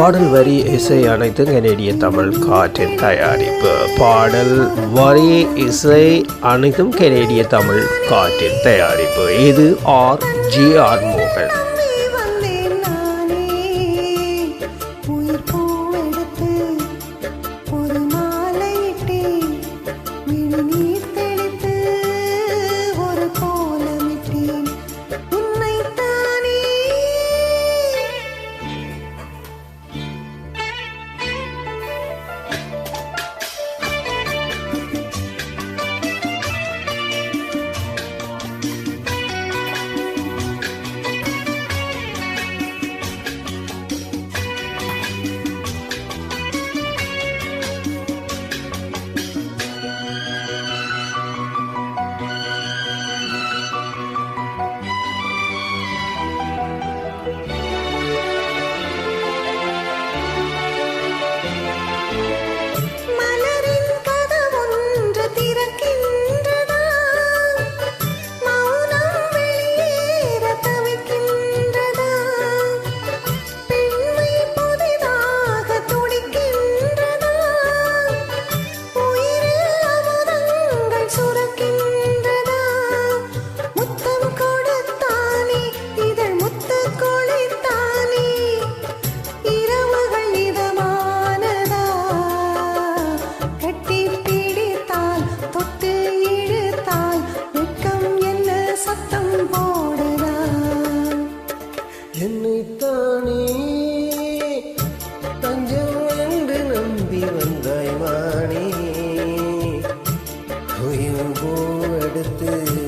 பாடல் வரி இசை அனைத்து கனேடிய தமிழ் காற்றின் தயாரிப்பு. பாடல் வரி இசை அனைத்தும் கனேடிய தமிழ் காற்றின் தயாரிப்பு. இது ஆர் ஜி ஆர் மோகன். கையும் எடுத்து